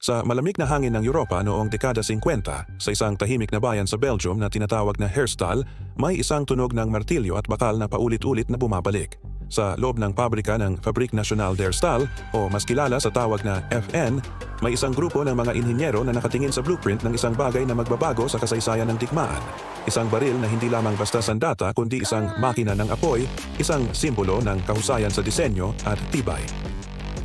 Sa malamig na hangin ng Europa noong dekada 50, sa isang tahimik na bayan sa Belgium na tinatawag na Herstal, may isang tunog ng martilyo at bakal na paulit-ulit na bumabalik. Sa loob ng pabrika ng Fabrique Nationale der Stahl o mas kilala sa tawag na FN, may isang grupo ng mga inhinyero na nakatingin sa blueprint ng isang bagay na magbabago sa kasaysayan ng digmaan. Isang baril na hindi lamang basta sandata kundi isang makina ng apoy, isang simbolo ng kahusayan sa disenyo at tibay.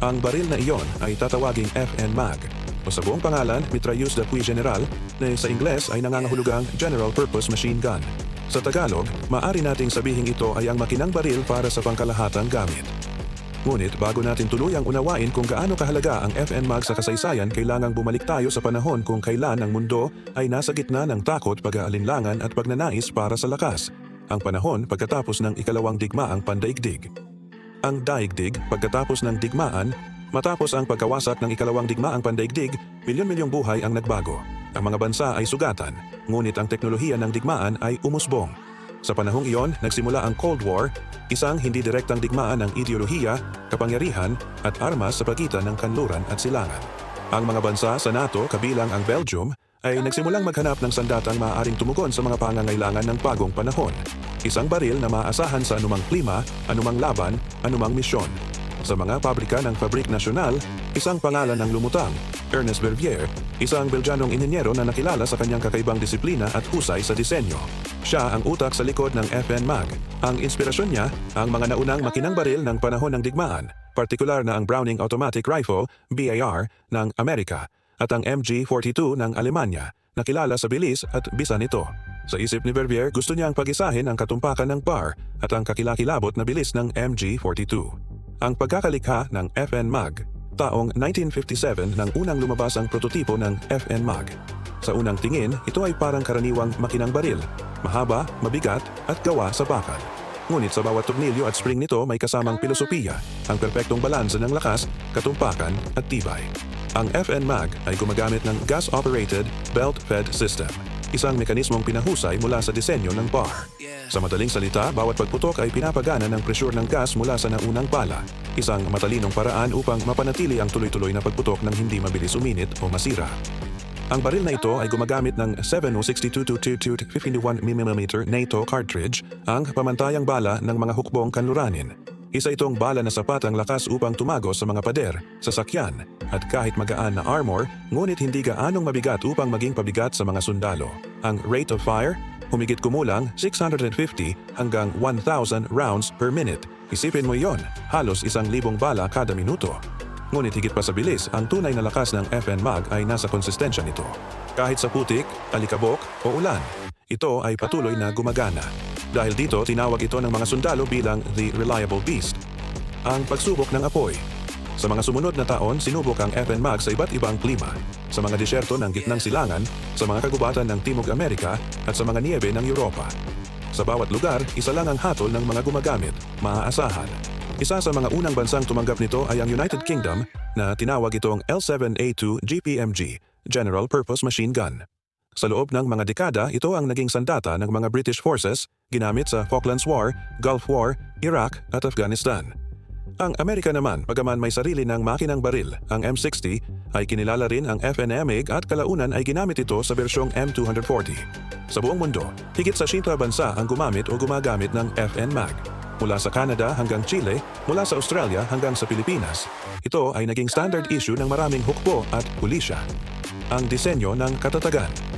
Ang baril na iyon ay tatawaging FN Mag o sa buong pangalan Mitrailleuse d'Appui General na sa Ingles ay nangangahulugang General Purpose Machine Gun. Sa Tagalog, maari nating sabihin ito ay ang makinang baril para sa pangkalahatang gamit. Ngunit bago natin tuluyang unawain kung gaano kahalaga ang FN Mag sa kasaysayan, kailangang bumalik tayo sa panahon kung kailan ang mundo ay nasa gitna ng takot, pag-aalinlangan at pagnanais para sa lakas. Ang panahon pagkatapos ng ikalawang digmaang pandaigdig. Ang daigdig pagkatapos ng digmaan, matapos ang pagkawasak ng ikalawang digmaang pandaigdig, milyon-milyong buhay ang nagbago. Ang mga bansa ay sugatan, ngunit ang teknolohiya ng digmaan ay umusbong. Sa panahong iyon, nagsimula ang Cold War, isang hindi direktang digmaan ng ideolohiya, kapangyarihan at armas sa pagitan ng kanluran at silangan. Ang mga bansa sa NATO, kabilang ang Belgium, ay nagsimulang maghanap ng sandatang maaaring tumugon sa mga pangangailangan ng bagong panahon. Isang baril na maaasahan sa anumang klima, anumang laban, anumang misyon. Sa mga pabrika ng Fabrique Nationale, isang pangalan ang lumutang, Ernest Verviers, isang Belgianong inhinyero na nakilala sa kanyang kakaibang disiplina at husay sa disenyo. Siya ang utak sa likod ng FN Mag. Ang inspirasyon niya, ang mga naunang makinang baril ng panahon ng digmaan, partikular na ang Browning Automatic Rifle, BAR, ng Amerika, at ang MG-42 ng Alemanya, nakilala sa bilis at bisa nito. Sa isip ni Verviers, gusto niyang pag-isahin ang katumpakan ng BAR at ang kakilakilabot na bilis ng MG-42. Ang pagkakalikha ng FN Mag, taong 1957 nang unang lumabas ang prototipo ng FN Mag. Sa unang tingin, ito ay parang karaniwang makinang baril, mahaba, mabigat at gawa sa bakal. Ngunit sa bawat tornilyo at spring nito may kasamang filosofiya, ang perpektong balanse ng lakas, katumpakan at tibay. Ang FN Mag ay gumagamit ng gas-operated belt-fed system, isang mekanismong pinahusay mula sa disenyo ng bar. Sa madaling salita, bawat pagputok ay pinapagana ng presyur ng gas mula sa naunang bala, isang matalinong paraan upang mapanatili ang tuloy-tuloy na pagputok ng hindi mabilis uminit o masira. Ang baril na ito ay gumagamit ng 7.62-22 51mm NATO cartridge, ang pamantayang bala ng mga hukbong kanluranin. Isa itong bala na sapat ang lakas upang tumagos sa mga pader, sasakyan, at kahit magaan na armor, ngunit hindi gaanong mabigat upang maging pabigat sa mga sundalo. Ang rate of fire, humigit kumulang 650 hanggang 1,000 rounds per minute. Isipin mo yon, halos isang libong bala kada minuto. Ngunit higit pa sa bilis, ang tunay na lakas ng FN Mag ay nasa konsistensya nito. Kahit sa putik, alikabok o ulan, ito ay patuloy na gumagana. Dahil dito, tinawag ito ng mga sundalo bilang the Reliable Beast. Ang pagsubok ng apoy. Sa mga sumunod na taon, sinubok ang FN Mag sa iba't ibang klima. Sa mga disyerto ng gitnang silangan, sa mga kagubatan ng Timog Amerika at sa mga niebe ng Europa. Sa bawat lugar, isa lang ang hatol ng mga gumagamit, maaasahan. Isa sa mga unang bansang tumanggap nito ay ang United Kingdom na tinawag itong L7A2 GPMG, General Purpose Machine Gun. Sa loob ng mga dekada, ito ang naging sandata ng mga British forces ginamit sa Falklands War, Gulf War, Iraq at Afghanistan. Ang Amerika naman, bagaman may sarili ng makinang baril, ang M60, ay kinilala rin ang FNMIG at kalaunan ay ginamit ito sa bersyong M240. Sa buong mundo, higit sa siyempre bansa ang gumamit o gumagamit ng FN Mag. Mula sa Canada hanggang Chile, mula sa Australia hanggang sa Pilipinas. Ito ay naging standard issue ng maraming hukbo at pulisya. Ang disenyo ng katatagan.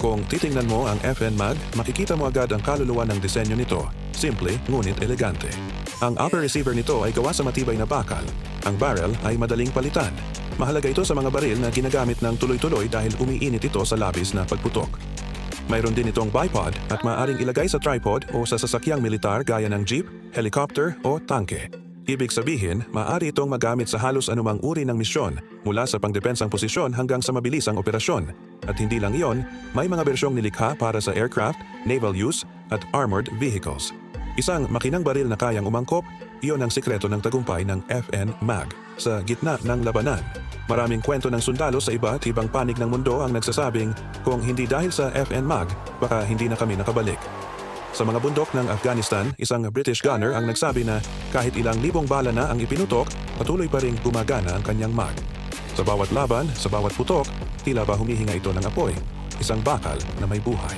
Kung titingnan mo ang FN Mag, makikita mo agad ang kaluluwa ng disenyo nito. Simple ngunit elegante. Ang upper receiver nito ay gawa sa matibay na bakal. Ang barrel ay madaling palitan. Mahalaga ito sa mga baril na ginagamit ng tuloy-tuloy dahil umiinit ito sa labis na pagputok. Mayroon din itong bipod at maaaring ilagay sa tripod o sa sasakyang militar gaya ng jeep, helicopter o tangke. Ibig sabihin, maaari itong magamit sa halos anumang uri ng misyon mula sa pangdepensang posisyon hanggang sa mabilisang operasyon. At hindi lang iyon, may mga bersyong nilikha para sa aircraft, naval use at armored vehicles. Isang makinang baril na kayang umangkop, iyon ang sikreto ng tagumpay ng FN MAG sa gitna ng labanan. Maraming kwento ng sundalo sa iba't ibang panig ng mundo ang nagsasabing kung hindi dahil sa FN MAG, baka hindi na kami nakabalik. Sa mga bundok ng Afghanistan, isang British gunner ang nagsabi na kahit ilang libong bala na ang ipinutok, patuloy pa rin gumagana ang kanyang mag. Sa bawat laban, sa bawat putok, tila ba humihinga ito ng apoy, isang bakal na may buhay.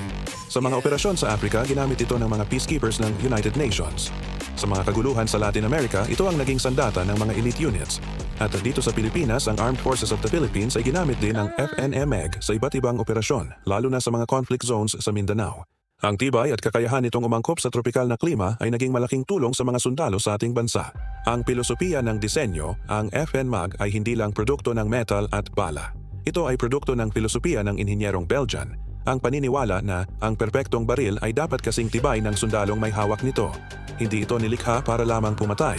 Sa mga operasyon sa Africa, ginamit ito ng mga peacekeepers ng United Nations. Sa mga kaguluhan sa Latin America, ito ang naging sandata ng mga elite units. At dito sa Pilipinas, ang Armed Forces of the Philippines ay ginamit din ng FNMEG sa iba't ibang operasyon, lalo na sa mga conflict zones sa Mindanao. Ang tibay at kakayahan nitong umangkop sa tropikal na klima ay naging malaking tulong sa mga sundalo sa ating bansa. Ang pilosopiya ng disenyo, ang FNMAG ay hindi lang produkto ng metal at bala. Ito ay produkto ng filosofiya ng inhinyerong Belgian, ang paniniwala na ang perpektong baril ay dapat kasing tibay ng sundalong may hawak nito. Hindi ito nilikha para lamang pumatay.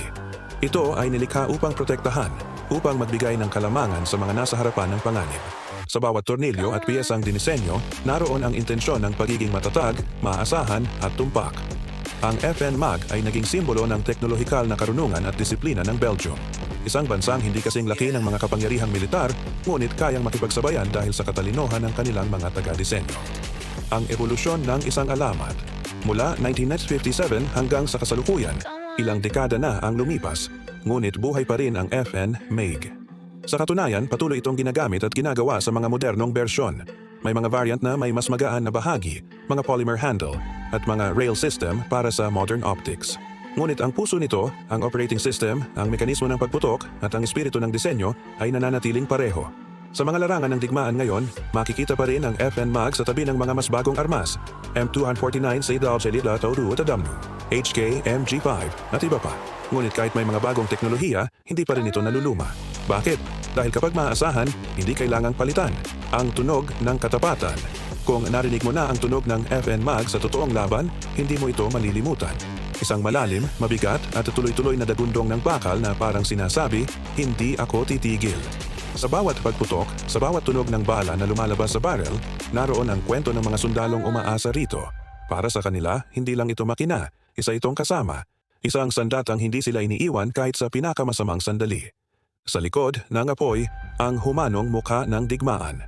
Ito ay nilikha upang protektahan, upang magbigay ng kalamangan sa mga nasa harapan ng panganib. Sa bawat tornilyo at piyesang dinisenyo, naroon ang intensyon ng pagiging matatag, maaasahan at tumpak. Ang FN MAG ay naging simbolo ng teknolohikal na karunungan at disiplina ng Belgium. Isang bansang hindi kasing laki ng mga kapangyarihang militar, ngunit kayang makipagsabayan dahil sa katalinohan ng kanilang mga taga-disenyo. Ang evolusyon ng isang alamat. Mula 1957 hanggang sa kasalukuyan, ilang dekada na ang lumipas, ngunit buhay pa rin ang FN MAG. Sa katunayan, patuloy itong ginagamit at ginagawa sa mga modernong bersyon. May mga variant na may mas magaan na bahagi, mga polymer handle, at mga rail system para sa modern optics. Ngunit ang puso nito, ang operating system, ang mekanismo ng pagputok at ang espiritu ng disenyo ay nananatiling pareho. Sa mga larangan ng digmaan ngayon, makikita pa rin ang FN MAG sa tabi ng mga mas bagong armas, M249 sa Idal Jelila Tauru at Adamnu, HK MG5 at iba pa. Ngunit kahit may mga bagong teknolohiya, hindi pa rin ito naluluma. Bakit? Dahil kapag maaasahan, hindi kailangang palitan ang tunog ng katapatan. Kung narinig mo na ang tunog ng FN MAG sa totoong laban, hindi mo ito malilimutan. Isang malalim, mabigat at tuloy-tuloy na dagundong ng bakal na parang sinasabi, hindi ako titigil. Sa bawat pagputok, sa bawat tunog ng bala na lumalabas sa barrel, naroon ang kwento ng mga sundalong umaasa rito. Para sa kanila, hindi lang ito makina, isa itong kasama. Isang sandatang hindi sila iniiwan kahit sa pinakamasamang sandali. Sa likod ng apoy, ang humanong mukha ng digmaan.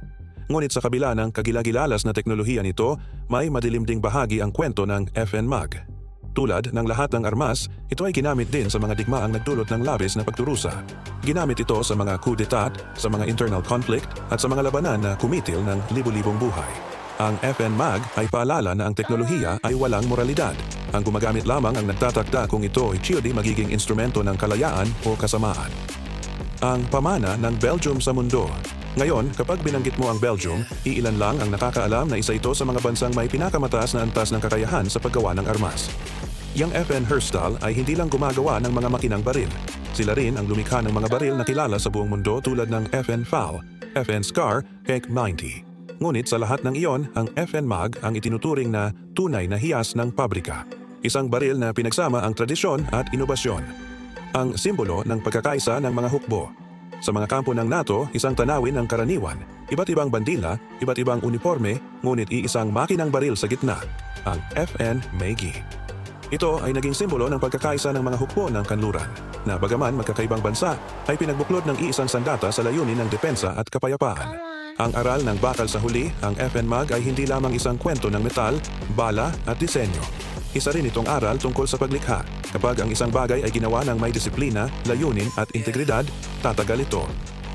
Ngunit sa kabila ng kagilagilalas na teknolohiya nito, may madilim ding bahagi ang kwento ng FN MAG. Tulad ng lahat ng armas, ito ay ginamit din sa mga digmaang nagdulot ng labis na pagturusa. Ginamit ito sa mga coup d'etat, sa mga internal conflict, at sa mga labanan na kumitil ng libu-libong buhay. Ang FN MAG ay paalala na ang teknolohiya ay walang moralidad. Ang gumagamit lamang ang nagtatakda kung ito ay di magiging instrumento ng kalayaan o kasamaan. Ang pamana ng Belgium sa mundo. Ngayon, kapag binanggit mo ang Belgium, iilan lang ang nakakaalam na isa ito sa mga bansang may pinakamataas na antas ng kakayahan sa paggawa ng armas. Yang FN Herstal ay hindi lang gumagawa ng mga makinang baril. Sila rin ang lumikha ng mga baril na kilala sa buong mundo tulad ng FN FAL, FN SCAR, HEC 90. Ngunit sa lahat ng iyon, ang FN MAG ang itinuturing na tunay na hiyas ng pabrika. Isang baril na pinagsama ang tradisyon at inobasyon. Ang simbolo ng pagkakaisa ng mga hukbo. Sa mga kampo ng NATO, isang tanawin ng karaniwan. Iba't ibang bandila, iba't ibang uniforme, ngunit iisang makinang baril sa gitna, ang FN MAGI. Ito ay naging simbolo ng pagkakaisa ng mga hukbo ng kanluran, na bagaman magkakaibang bansa, ay pinagbuklod ng iisang sandata sa layunin ng depensa at kapayapaan. Ang aral ng bakal sa huli, ang FN MAG ay hindi lamang isang kwento ng metal, bala at disenyo. Isa rin itong aral tungkol sa paglikha. Kapag ang isang bagay ay ginawa ng may disiplina, layunin at integridad, tatagal ito.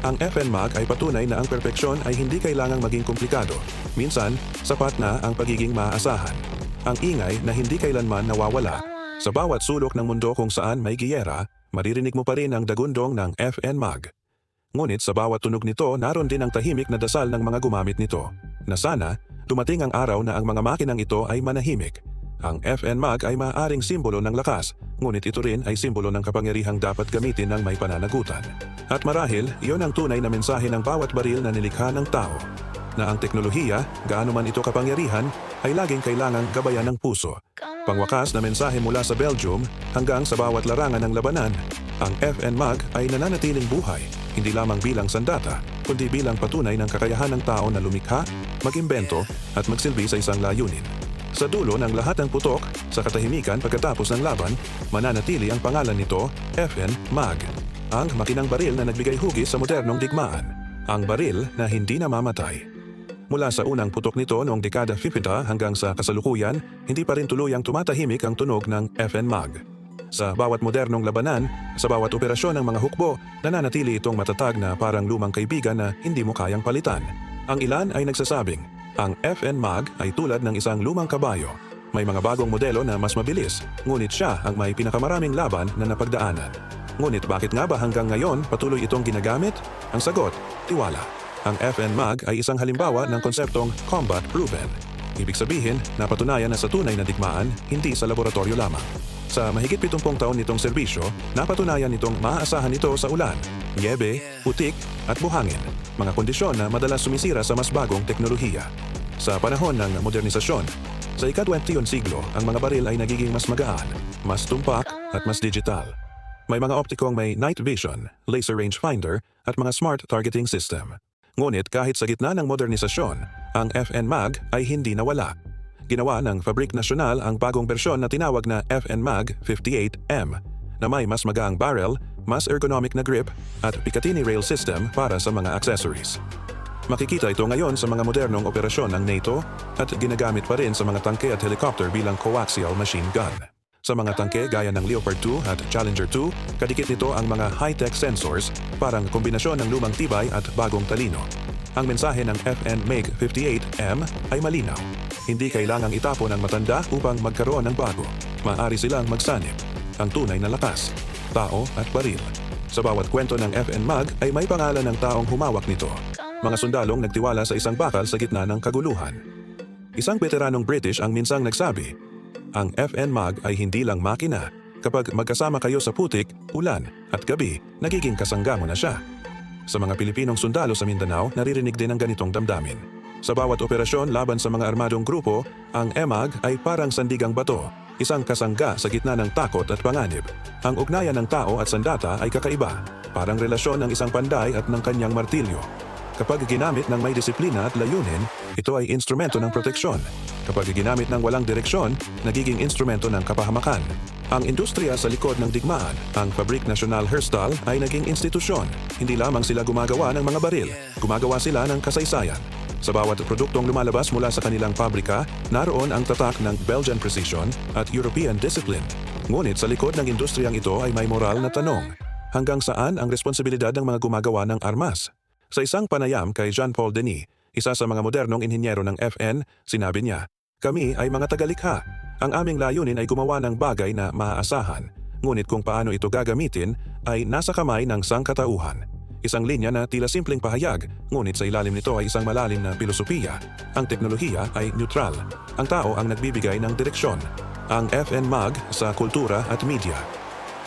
Ang FN MAG ay patunay na ang perpeksyon ay hindi kailangang maging komplikado. Minsan, sapat na ang pagiging maaasahan. Ang ingay na hindi kailanman nawawala. Sa bawat sulok ng mundo kung saan may giyera, maririnig mo pa rin ang dagundong ng FN MAG. Ngunit sa bawat tunog nito, naroon din ang tahimik na dasal ng mga gumamit nito. Na sana, dumating ang araw na ang mga makinang ito ay manahimik. Ang FN MAG ay maaaring simbolo ng lakas, ngunit ito rin ay simbolo ng kapangyarihang dapat gamitin ng may pananagutan. At marahil, iyon ang tunay na mensahe ng bawat baril na nilikha ng tao. Na ang teknolohiya, gaano man ito kapangyarihan, ay laging kailangang gabayan ng puso. Pangwakas na mensahe mula sa Belgium hanggang sa bawat larangan ng labanan, ang FN MAG ay nananatiling buhay, hindi lamang bilang sandata, kundi bilang patunay ng kakayahan ng tao na lumikha, mag-imbento at magsilbi sa isang layunin. Sa dulo ng lahat ng putok, sa katahimikan pagkatapos ng laban, mananatili ang pangalan nito, FN MAG, ang makinang baril na nagbigay hugis sa modernong digmaan, ang baril na hindi namamatay. Mula sa unang putok nito noong dekada 50 hanggang sa kasalukuyan, hindi pa rin tuluyang tumatahimik ang tunog ng FN MAG. Sa bawat modernong labanan, sa bawat operasyon ng mga hukbo, nananatili itong matatag na parang lumang kaibigan na hindi mo kayang palitan. Ang ilan ay nagsasabing, ang FN MAG ay tulad ng isang lumang kabayo. May mga bagong modelo na mas mabilis, ngunit siya ang may pinakamaraming laban na napagdaanan. Ngunit bakit nga ba hanggang ngayon patuloy itong ginagamit? Ang sagot, tiwala. Ang FN MAG ay isang halimbawa ng konseptong combat proven. Ibig sabihin, napatunayan na sa tunay na digmaan, hindi sa laboratorio lamang. Sa mahigit 70 taon nitong serbisyo, napatunayan nitong maaasahan ito sa ulan, niebe, putik at buhangin, mga kondisyon na madalas sumisira sa mas bagong teknolohiya. Sa panahon ng modernisasyon, sa ika-21 siglo, ang mga baril ay nagiging mas magaan, mas tumpak at mas digital. May mga optikong may night vision, laser rangefinder at mga smart targeting system. Ngunit kahit sa gitna ng modernisasyon, ang FN MAG ay hindi nawala. Ginawa ng Fabrik Nacional ang bagong bersyon na tinawag na FN MAG 58M na may mas magaang barrel, mas ergonomic na grip at Picatinny rail system para sa mga accessories. Makikita ito ngayon sa mga modernong operasyon ng NATO at ginagamit pa rin sa mga tangke at helicopter bilang coaxial machine gun. Sa mga tangke gaya ng Leopard 2 at Challenger 2, kadikit nito ang mga high-tech sensors, parang kombinasyon ng lumang tibay at bagong talino. Ang mensahe ng FN MiG 58M ay malinaw. Hindi kailangang itapon ang matanda upang magkaroon ng bago. Maaari silang magsanib. Ang tunay na lakas, tao at baril. Sa bawat kwento ng FN MAG ay may pangalan ng taong humawak nito. Mga sundalong nagtiwala sa isang bakal sa gitna ng kaguluhan. Isang veteranong British ang minsang nagsabi, ang FN MAG ay hindi lang makina. Kapag magkasama kayo sa putik, ulan at gabi, nagiging kasangga mo na siya. Sa mga Pilipinong sundalo sa Mindanao, naririnig din ang ganitong damdamin. Sa bawat operasyon laban sa mga armadong grupo, ang EMAG ay parang sandigang bato, isang kasangga sa gitna ng takot at panganib. Ang ugnayan ng tao at sandata ay kakaiba, parang relasyon ng isang panday at ng kanyang martilyo. Kapag ginamit ng may disiplina at layunin, ito ay instrumento ng proteksyon. Kapag ginamit ng walang direksyon, nagiging instrumento ng kapahamakan. Ang industriya sa likod ng digmaan, ang Fabrik Nacional Herstal ay naging institusyon. Hindi lamang sila gumagawa ng mga baril, gumagawa sila ng kasaysayan. Sa bawat produktong lumalabas mula sa kanilang pabrika, naroon ang tatak ng Belgian Precision at European Discipline. Ngunit sa likod ng industriyang ito ay may moral na tanong. Hanggang saan ang responsibilidad ng mga gumagawa ng armas? Sa isang panayam kay Jean-Paul Denis, isa sa mga modernong inhinyero ng FN, sinabi niya, Kami ay mga tagalikha. Ang aming layunin ay gumawa ng bagay na maaasahan. Ngunit kung paano ito gagamitin ay nasa kamay ng sangkatauhan. Isang linya na tila simpleng pahayag, ngunit sa ilalim nito ay isang malalim na filosofiya. Ang teknolohiya ay neutral. Ang tao ang nagbibigay ng direksyon. Ang FN MAG sa kultura at media.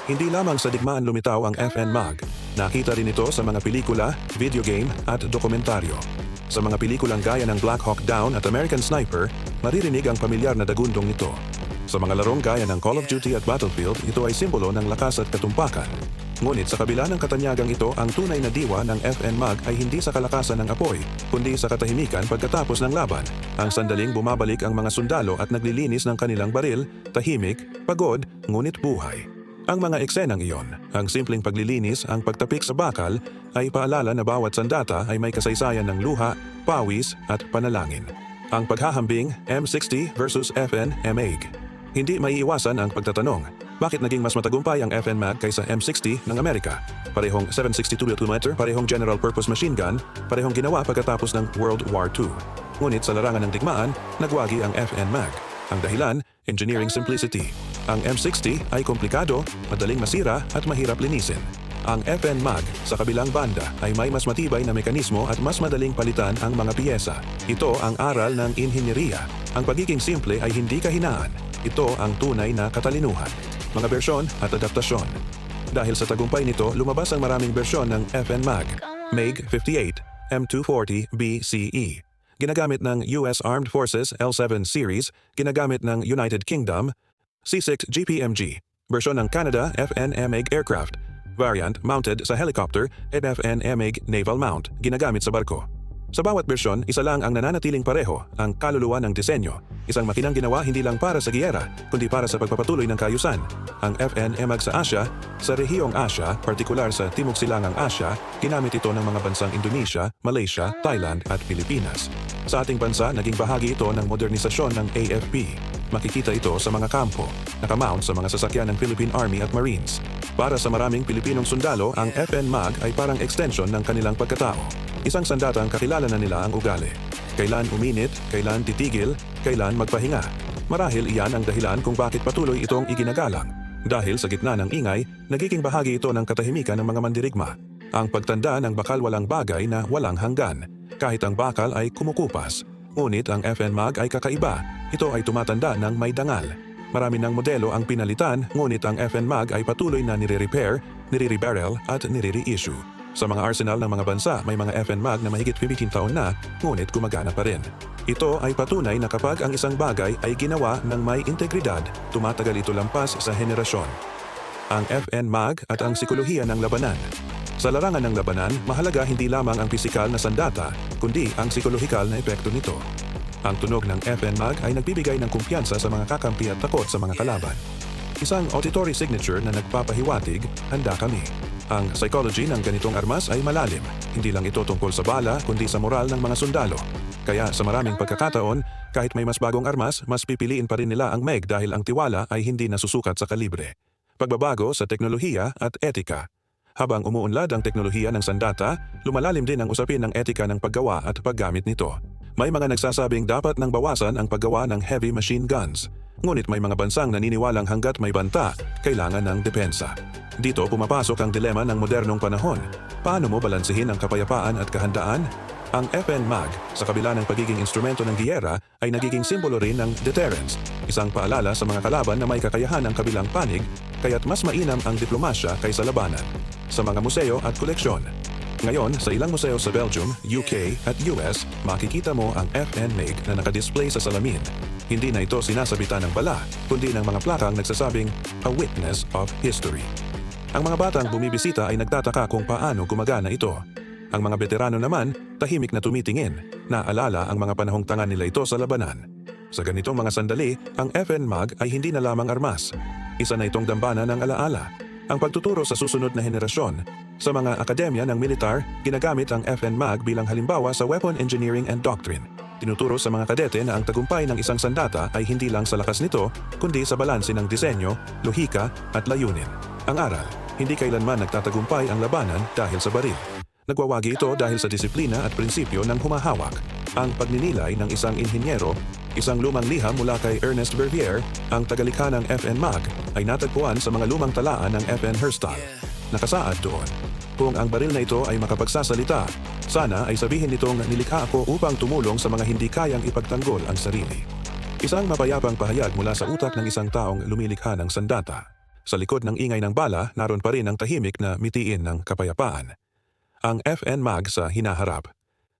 Hindi lamang sa digmaan lumitaw ang FN MAG. Nakita rin ito sa mga pelikula, video game at dokumentaryo. Sa mga pelikulang gaya ng Black Hawk Down at American Sniper, maririnig ang pamilyar na dagundong nito. Sa mga larong gaya ng Call of Duty at Battlefield, ito ay simbolo ng lakas at katumpakan. Ngunit sa kabila ng katanyagang ito, ang tunay na diwa ng FN MAG ay hindi sa kalakasan ng apoy, kundi sa katahimikan pagkatapos ng laban. Ang sandaling bumabalik ang mga sundalo at naglilinis ng kanilang baril, tahimik, pagod, ngunit buhay. Ang mga eksenang iyon, ang simpleng paglilinis, ang pagtapik sa bakal, ay paalala na bawat sandata ay may kasaysayan ng luha, pawis at panalangin. Ang paghahambing M60 versus FN MAG. Hindi maiiwasan ang pagtatanong, bakit naging mas matagumpay ang FN MAG kaysa M60 ng Amerika? Parehong 762 mm, parehong general purpose machine gun, parehong ginawa pagkatapos ng World War II. Ngunit sa larangan ng digmaan, nagwagi ang FN MAG. Ang dahilan, engineering simplicity. Ang M60 ay komplikado, madaling masira at mahirap linisin. Ang FN MAG sa kabilang banda ay may mas matibay na mekanismo at mas madaling palitan ang mga piyesa. Ito ang aral ng inhinyeriya. Ang pagiging simple ay hindi kahinaan. Ito ang tunay na katalinuhan mga bersyon at adaptasyon. Dahil sa tagumpay nito, lumabas ang maraming bersyon ng FN MAG, MiG 58, M240 BCE. Ginagamit ng US Armed Forces L7 Series, ginagamit ng United Kingdom, C6 GPMG, bersyon ng Canada FN MiG aircraft, variant mounted sa helicopter at FN MiG naval mount, ginagamit sa barko. Sa bawat bersyon, isa lang ang nananatiling pareho, ang kaluluwa ng disenyo. Isang makinang ginawa hindi lang para sa giyera, kundi para sa pagpapatuloy ng kayusan. Ang FNMAG sa Asya, sa rehiyong Asya, partikular sa Timog Silangang Asya, ginamit ito ng mga bansang Indonesia, Malaysia, Thailand at Pilipinas. Sa ating bansa, naging bahagi ito ng modernisasyon ng AFP. Makikita ito sa mga kampo, nakamount sa mga sasakyan ng Philippine Army at Marines. Para sa maraming Pilipinong sundalo, ang FNMAG ay parang extension ng kanilang pagkatao. Isang sandatang kakilala na nila ang ugali. Kailan uminit, kailan titigil, kailan magpahinga. Marahil iyan ang dahilan kung bakit patuloy itong iginagalang. Dahil sa gitna ng ingay, nagiging bahagi ito ng katahimikan ng mga mandirigma. Ang pagtanda ng bakal walang bagay na walang hanggan. Kahit ang bakal ay kumukupas. Ngunit ang FNMAG ay kakaiba. Ito ay tumatanda ng may dangal. Marami ng modelo ang pinalitan, ngunit ang FNMAG ay patuloy na nire-repair, nire-rebarrel at nire-reissue. Sa mga arsenal ng mga bansa, may mga FNMAG na mahigit 15 taon na, ngunit gumagana pa rin. Ito ay patunay na kapag ang isang bagay ay ginawa ng may integridad, tumatagal ito lampas sa henerasyon. Ang FNMAG at ang sikolohiya ng labanan. Sa larangan ng labanan, mahalaga hindi lamang ang pisikal na sandata, kundi ang psikolohikal na epekto nito. Ang tunog ng FNMAG ay nagbibigay ng kumpiyansa sa mga kakampi at takot sa mga kalaban. Isang auditory signature na nagpapahiwatig, handa kami. Ang psychology ng ganitong armas ay malalim. Hindi lang ito tungkol sa bala, kundi sa moral ng mga sundalo. Kaya sa maraming pagkakataon, kahit may mas bagong armas, mas pipiliin pa rin nila ang MEG dahil ang tiwala ay hindi nasusukat sa kalibre. Pagbabago sa teknolohiya at etika. Habang umuunlad ang teknolohiya ng sandata, lumalalim din ang usapin ng etika ng paggawa at paggamit nito. May mga nagsasabing dapat nang bawasan ang paggawa ng heavy machine guns. Ngunit may mga bansang naniniwalang hanggat may banta, kailangan ng depensa. Dito pumapasok ang dilema ng modernong panahon. Paano mo balansehin ang kapayapaan at kahandaan? Ang FNMAG, sa kabila ng pagiging instrumento ng giyera, ay nagiging simbolo rin ng deterrence, isang paalala sa mga kalaban na may kakayahan ng kabilang panig, kaya't mas mainam ang diplomasya kaysa labanan. Sa mga museo at koleksyon, ngayon, sa ilang museo sa Belgium, UK at US, makikita mo ang FNMAG na nakadisplay sa salamin. Hindi na ito sinasabitan ng bala, kundi ng mga plakang nagsasabing, A Witness of History. Ang mga batang bumibisita ay nagtataka kung paano gumagana ito. Ang mga veterano naman, tahimik na tumitingin, naalala ang mga panahong tanga nila ito sa labanan. Sa ganitong mga sandali, ang FNMAG ay hindi na lamang armas. Isa na itong dambana ng alaala. Ang pagtuturo sa susunod na henerasyon. Sa mga akademya ng militar, ginagamit ang FNMAG bilang halimbawa sa weapon engineering and doctrine. Tinuturo sa mga kadete na ang tagumpay ng isang sandata ay hindi lang sa lakas nito, kundi sa balanse ng disenyo, lohika at layunin. Ang aral, hindi kailanman nagtatagumpay ang labanan dahil sa baril. Nagwawagi ito dahil sa disiplina at prinsipyo ng humahawak. Ang pagninilay ng isang inhinyero, isang lumang liham mula kay Ernest Vervier, ang tagalikha ng FN Mag, ay natagpuan sa mga lumang talaan ng FN Herstal. Nakasaad doon. Kung ang baril na ito ay makapagsasalita, sana ay sabihin nitong nilikha ako upang tumulong sa mga hindi kayang ipagtanggol ang sarili. Isang mapayapang pahayag mula sa utak ng isang taong lumilikha ng sandata. Sa likod ng ingay ng bala, naroon pa rin ang tahimik na mitiin ng kapayapaan. Ang FN MAG sa hinaharap.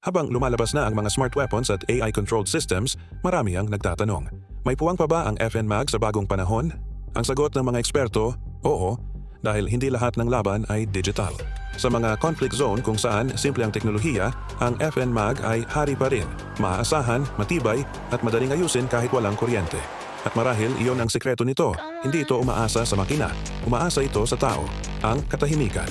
Habang lumalabas na ang mga smart weapons at AI-controlled systems, marami ang nagtatanong. May puwang pa ba ang FN MAG sa bagong panahon? Ang sagot ng mga eksperto, oo, dahil hindi lahat ng laban ay digital. Sa mga conflict zone kung saan simple ang teknolohiya, ang FN MAG ay hari pa rin, maaasahan, matibay at madaling ayusin kahit walang kuryente. At marahil iyon ang sekreto nito. Hindi ito umaasa sa makina. Umaasa ito sa tao, ang katahimikan.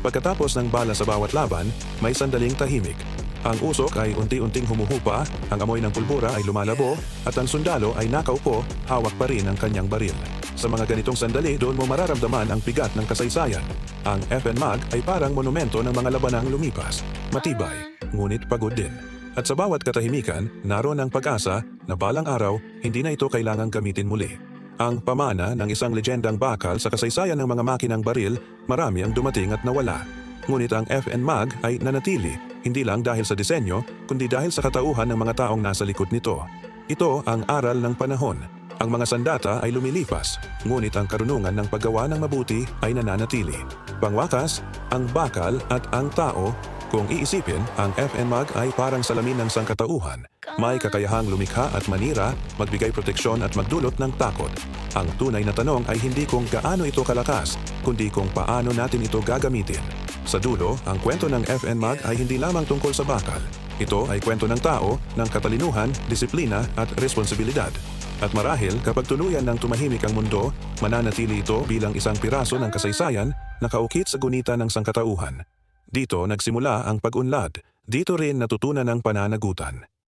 Pagkatapos ng bala sa bawat laban, may sandaling tahimik. Ang usok ay unti-unting humuhupa, ang amoy ng pulbura ay lumalabo, at ang sundalo ay nakaupo, hawak pa rin ang kanyang baril. Sa mga ganitong sandali, doon mo mararamdaman ang bigat ng kasaysayan. Ang FNMAG ay parang monumento ng mga labanang lumipas. Matibay, ngunit pagod din. At sa bawat katahimikan, naroon ang pag-asa na balang araw, hindi na ito kailangang gamitin muli. Ang pamana ng isang legendang bakal sa kasaysayan ng mga makinang baril, marami ang dumating at nawala. Ngunit ang FN Mag ay nanatili, hindi lang dahil sa disenyo, kundi dahil sa katauhan ng mga taong nasa likod nito. Ito ang aral ng panahon. Ang mga sandata ay lumilipas, ngunit ang karunungan ng paggawa ng mabuti ay nananatili. Pangwakas, ang bakal at ang tao kung iisipin, ang FNMAG ay parang salamin ng sangkatauhan. May kakayahang lumikha at manira, magbigay proteksyon at magdulot ng takot. Ang tunay na tanong ay hindi kung gaano ito kalakas, kundi kung paano natin ito gagamitin. Sa dulo, ang kwento ng FN Mag ay hindi lamang tungkol sa bakal. Ito ay kwento ng tao, ng katalinuhan, disiplina at responsibilidad. At marahil kapag tuluyan ng tumahimik ang mundo, mananatili ito bilang isang piraso ng kasaysayan na kaukit sa gunita ng sangkatauhan. Dito nagsimula ang pag-unlad, dito rin natutunan ang pananagutan.